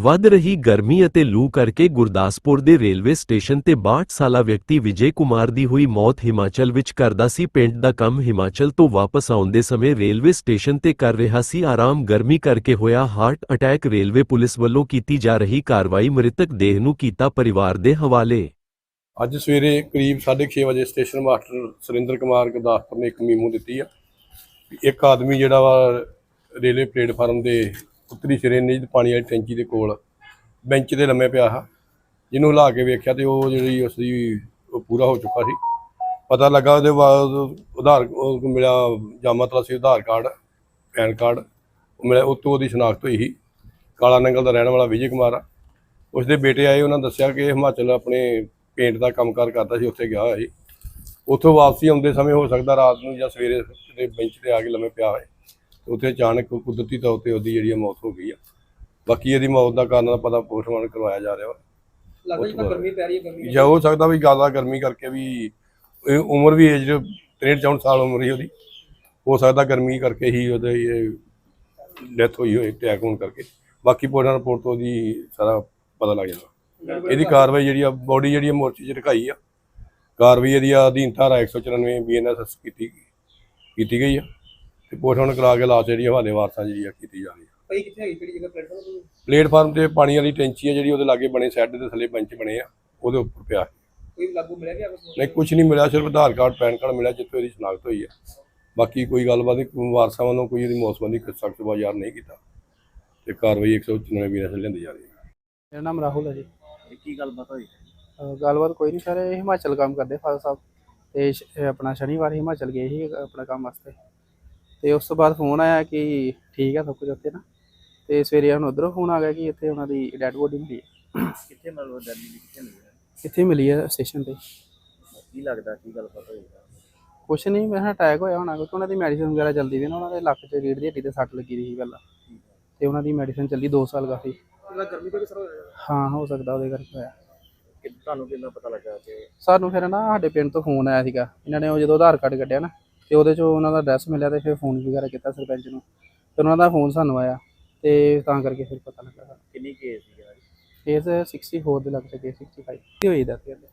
ਵੱਧ ਰਹੀ ਗਰਮੀ ਅਤੇ ਲੂ ਕਰਕੇ ਗੁਰਦਾਸਪੁਰ ਦੇ ਰੇਲਵੇ ਸਟੇਸ਼ਨ ਤੇ 62 ਸਾਲਾ ਵਿਅਕਤੀ ਵਿਜੇ ਕੁਮਾਰ ਦੀ ਹੋਈ ਮੌਤ ਹਿਮਾਚਲ ਵਿੱਚ ਕਰਦਾ ਸੀ। ਪਿੰਡ ਦਾ ਕੰਮ ਹਿਮਾਚਲ ਤੋਂ ਵਾਪਸ ਆਉਂਦੇ ਸਮੇਂ ਰੇਲਵੇ ਸਟੇਸ਼ਨ ਤੇ ਕਰ ਰਿਹਾ ਸੀ ਆਰਾਮ। ਗਰਮੀ ਕਰਕੇ ਹੋਇਆ ਹਾਰਟ ਅਟੈਕ। ਰੇਲਵੇ ਪੁਲਿਸ ਵੱਲੋਂ ਕੀਤੀ ਜਾ ਰਹੀ ਕਾਰਵਾਈ ਮ੍ਰਿਤਕ ਦੇਹ ਨੂੰ ਕੀਤਾ ਪਰਿਵਾਰ ਦੇ ਹਵਾਲੇ। ਅੱਜ ਸਵੇਰੇ ਕਰੀਬ 6:30 ਵਜੇ ਸਟੇਸ਼ਨ ਮਾਸਟਰ ਸੁਰਿੰਦਰ ਕੁਮਾਰ ਗੁਰਦਾਸਪੁਰ ਨੇ ਇੱਕ ਮੀਮੋ ਦਿੱਤੀ ਆ। ਇੱਕ ਆਦਮੀ ਜਿਹੜਾ ਵਾ ਰੇਲਵੇ ਪਲੇਟਫਾਰਮ ਦੇ ਉੱਤਰੀ ਸਿਰੇ ਨਿੱਜ ਪਾਣੀ ਵਾਲੀ ਟੈਂਕੀ ਦੇ ਕੋਲ ਬੈਂਚ ਤੇ ਲੰਮੇ ਪਿਆ ਆ ਜਿਹਨੂੰ ਹਿਲਾ ਕੇ ਵੇਖਿਆ ਤੇ ਉਹ ਜਿਹੜੀ ਉਸ ਦੀ ਉਹ ਪੂਰਾ ਹੋ ਚੁੱਕਾ ਸੀ। ਪਤਾ ਲੱਗਾ ਉਹਦੇ ਬਾਅਦ ਉਧਾਰ ਮਿਲਿਆ ਜਾਮਾ ਤਲਾਸੀ ਉਧਾਰ ਕਾਰਡ, ਪੈਨ ਕਾਰਡ, ਉਹ ਮਿਲਿਆ ਉਹ ਤੋਂ ਉਹਦੀ ਸ਼ਨਾਖਤ ਹੋਈ ਸੀ। ਕਾਲਾ ਨੰਗਲ ਦਾ ਰਹਿਣ ਵਾਲਾ ਵਿਜੇ ਕੁਮਾਰ ਆ। ਉਸ ਦੇ ਬੇਟੇ ਆਏ, ਉਹਨਾਂ ਦੱਸਿਆ ਕਿ ਹਿਮਾਚਲ ਆਪਣੇ ਪੇਂਟ ਦਾ ਕੰਮਕਾਰ ਕਰਦਾ ਸੀ, ਉੱਥੇ ਗਿਆ ਹੋਇਆ ਸੀ। ਉੱਥੋਂ ਵਾਪਸੀ ਆਉਂਦੇ ਸਮੇਂ ਹੋ ਸਕਦਾ ਰਾਤ ਨੂੰ ਜਾਂ ਸਵੇਰੇ ਬੈਂਚ ਤੇ ਆ ਕੇ ਲੰਮੇ ਪਿਆ ਹੋਏ ਉੱਥੇ ਅਚਾਨਕ ਕੁਦਰਤੀ ਤੌਰ ਤੇ ਉਹਦੀ ਜਿਹੜੀ ਮੌਤ ਹੋ ਗਈ ਆ। ਬਾਕੀ ਇਹਦੀ ਮੌਤ ਦਾ ਕਾਰਨ ਦਾ ਪਤਾ ਪੋਸਟਮਾਰਟਮ ਕਰਵਾਇਆ ਜਾ ਰਿਹਾ ਵਾ। ਲੱਗਦਾ ਜਿੱਦਾਂ ਗਰਮੀ ਪੈ ਰਹੀ ਹੈ ਗਰਮੀ ਜਾਂ ਹੋ ਸਕਦਾ ਵੀ ਜ਼ਿਆਦਾ ਗਰਮੀ ਕਰਕੇ ਵੀ ਇਹ ਉਮਰ ਵੀ ਏਜ 63 64 ਸਾਲ ਉਮਰ ਹੀ ਉਹਦੀ। ਹੋ ਸਕਦਾ ਗਰਮੀ ਕਰਕੇ ਹੀ ਉਹਦੇ ਇਹ ਡੈਥ ਹੋਈ ਹੋਏ ਅਟੈਕ ਹੋਣ ਕਰਕੇ। ਬਾਕੀ ਪੋਸਟਮਾਰਟਮ ਰਿਪੋਰਟ ਤੋਂ ਉਹਦੀ ਸਾਰਾ ਪਤਾ ਲੱਗ ਜਾਣਾ। ਇਹਦੀ ਕਾਰਵਾਈ ਜਿਹੜੀ ਆ ਬੋਡੀ ਜਿਹੜੀ ਮੋਰਚੇ 'ਚ ਰਖਾਈ ਆ। ਕਾਰਵਾਈ ਇਹਦੀ ਆ ਅਧੀਨ ਧਾਰਾ 194 ਬੀਐਨਐਸ ਕੀਤੀ ਕੀਤੀ ਗਈ ਆ। ਤੇ ਪੋਸਟਮਾਰਟਮ ਕਰਾ ਕੇ ਲਾਸ਼ ਜਿਹੜੀ ਹਵਾਲੇ ਵਾਰਸਾਂ ਜਿਹੜੀ ਆ ਕੀਤੀ ਜਾ ਰਹੀ ਆ। ਭਾਈ ਕਿੱਥੇ ਹੈਗੀ ਕਿਹੜੀ ਜਗ੍ਹਾ ਪਲੇਟਫਾਰਮ ਤੋਂ? ਪਲੇਟਫਾਰਮ ਤੇ ਪਾਣੀ ਵਾਲੀ ਟੈਂਕੀ ਆ ਜਿਹੜੀ ਉਹਦੇ ਲਾਗੇ ਬਣੇ ਸੈੱਡ ਦੇ ਥੱਲੇ ਬੈਂਚ ਬਣੇ ਆ ਉਹਦੇ ਉੱਪਰ ਪਿਆ। ਕੋਈ ਲਾਗੂ ਮਿਲਿਆ ਗਿਆ ਕੁਛ? ਨਹੀਂ ਕੁਝ ਨਹੀਂ ਮਿਲਿਆ ਸਿਰਫ ਆਧਾਰ ਕਾਰਡ ਪੈਨ ਕਾਰਡ ਮਿਲਿਆ ਜਿੱਥੇ ਉਹਦੀ ਸ਼ਨਾਖਤ ਹੋਈ ਹੈ ਬਾਕੀ ਕੋਈ ਗੱਲਬਾਤ ਨਹੀਂ ਵਾਰਸਾਂ ਵੱਲੋਂ ਕੋਈ ਇਹਦੀ ਮੌਤ ਸੰਬੰਧੀ ਸਖਤ ਬਾਜ਼ਾਰ ਨਹੀਂ ਕੀਤਾ। ਤੇ ਕਾਰਵਾਈ 194 ਬੀਐਨਐਸ ਲੈਂਦੀ ਜਾ ਰਹੀ ਹੈ ਮੇਰਾ ਨਾਮ ਰਾਹੁਲ ਹੈ ਜੀ। ਕੀ ਗੱਲਬਾਤ ਹੋਈ? ਗੱਲਬਾਤ ਕੋਈ ਨਹੀਂ ਸਰ ਇਹ ਹਿਮਾਚਲ ਕੰਮ ਕਰਦੇ ਫਾਦਰ ਸਾਹਿਬ। ਤੇ ਸ਼- ਇਹ ਆਪਣਾ ਸ਼ਨੀਵਾਰ ਹਿਮਾਚਲ ਗਏ ਸੀ ਆਪਣਾ ਕੰਮ ਵਾਸਤੇ। ਤੇ ਉਸ ਤੋਂ ਬਾਅਦ ਫੋਨ ਆਇਆ ਕਿ ਠੀਕ ਹੈ ਸਭ ਕੁਝ ਉੱਥੇ ਨਾ। ਤੇ ਸਵੇਰੇ ਹੁਣ ਉਧਰੋਂ ਫੋਨ ਆ ਗਿਆ ਕਿ ਇੱਥੇ ਉਹਨਾਂ ਦੀ ਡੈਡ ਬੋਡੀ ਮਿਲੀ ਹੈ ਕਿੱਥੇ ਮਤਲਬ ਦਰਮੀ ਕਿੱਥੇ ਮਿਲਿਆ ਕਿੱਥੇ ਮਿਲੀ ਹੈ ਸਟੇਸ਼ਨ ਤੇ। ਕੀ ਲੱਗਦਾ ਕੀ ਗੱਲਬਾਤ ਹੋਈ? ਕੁਛ ਨਹੀਂ ਮੈਂ ਅਟੈਕ ਹੋਇਆ ਹੋਣਾ ਕਿਉਂਕਿ ਉਹਨਾਂ ਦੀ ਮੈਡੀਸਿਨ ਵਗੈਰਾ ਚੱਲਦੀ ਵੀ ਨਾ ਉਹਨਾਂ ਦੇ ਲੱਕ 'ਚ ਰੀੜ ਦੀ ਹੱਡੀ ਤੇ ਸੱਟ ਲੱਗੀ ਰਹੀ ਸੀ ਪਹਿਲਾਂ। ਤੇ ਉਹਨਾਂ ਦੀ ਮੈਡੀਸਿਨ ਚੱਲੀ 2 ਸਾਲ ਕਾਫੀ। ਗਰਮੀ ਕਿਸਰ ਹੋਇਆ? ਹਾਂ ਹੋ ਸਕਦਾ ਉਹਦੇ ਕਰਕੇ ਹੋਇਆ। ਕਿ ਤੁਹਾਨੂੰ ਕਿੰਨਾ ਪਤਾ ਲੱਗਾ ਕਿ ਸਾਨੂੰ ਫਿਰ ਨਾ ਸਾਡੇ ਪਿੰਡ ਤੋਂ ਫੋਨ ਆਇਆ ਸੀਗਾ। ਇਹਨਾਂ ਨੇ ਉਹ ਜਦੋਂ ਆਧਾਰ ਕਾਰਡ ਕੱਢਿਆ ਨਾ ਤੇ ਉਹਦੇ ਚੋਂ ਉਹਨਾਂ ਦਾ ਐਡਰੈਸ ਮਿਲਿਆ ਤੇ ਫਿਰ ਫੋਨ ਵਗੈਰਾ ਕੀਤਾ ਸਰਪੰਚ ਨੂੰ। ਫਿਰ ਉਹਨਾਂ ਦਾ ਫੋਨ ਸਾਨੂੰ ਆਇਆ ਤੇ ਤਾਂ ਕਰਕੇ ਫਿਰ ਪਤਾ ਲੱਗਾ ਸਾਨੂੰ। ਕਿੰਨੀ ਕੇਸ ਸੀ ਕੇਸ 64 ਦੇ ਲੱਗ ਸਕੇ 65 ਕੀ ਹੋਈ ਦਾ ਕਹਿੰਦੇ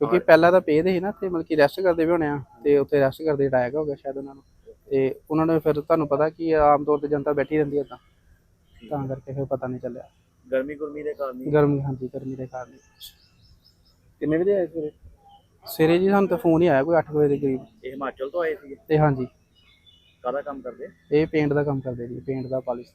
ਕਿਉਂਕਿ ਪਹਿਲਾਂ ਤਾਂ ਪੇ ਦੇ ਸੀ ਨਾ ਤੇ ਮਤਲਬ ਕਿ ਰੈਸਟ ਕਰਦੇ ਵੀ ਹੋਣੇ ਆ ਤੇ ਉੱਥੇ ਰੈਸਟ ਕਰਦੇ ਅਟੈਕ ਹੋ ਗਿਆ ਸ਼ਾਇਦ ਉਹਨਾਂ ਨੂੰ। ਤੇ ਉਹਨਾਂ ਨੇ ਫਿਰ ਤੁਹਾਨੂੰ ਪਤਾ ਕਿ ਆਮ ਤੌਰ ਤੇ ਜਨਤਾ ਬੈਠੀ ਰਹਿੰਦੀ ਹੈ ਤਾਂ ਤਾਂ ਕਰਕੇ ਫਿਰ ਪਤਾ ਨਹੀਂ ਚੱਲਿਆ। ਗਰਮੀ ਗੁਰਮੀ ਦੇ ਕਾਰਨ ਹੀ। ਗਰਮੀ ਹਾਂਜੀ ਗਰਮੀ ਦੇ ਕਾਰਨ ਕਿੰਨੇ ਵਜੇ ਆਏ ਸਵੇਰੇ? ਸਵੇਰੇ ਜੀ ਸਾਨੂੰ ਤਾਂ ਫੋਨ ਹੀ ਆਇਆ ਕੋਈ 8 ਵਜੇ ਦੇ ਕਰੀਬ। ਇਹ ਹਿਮਾਚਲ ਤੋਂ ਆਏ ਸੀਗੇ? ਤੇ ਹਾਂਜੀ। ਕਾਹਦਾ ਕੰਮ ਕਰਦੇ? ਇਹ ਪੇਂਟ ਦਾ ਕੰਮ ਕਰਦੇ ਜੀ ਪੇਂਟ ਦਾ ਪਾਲਿਸ਼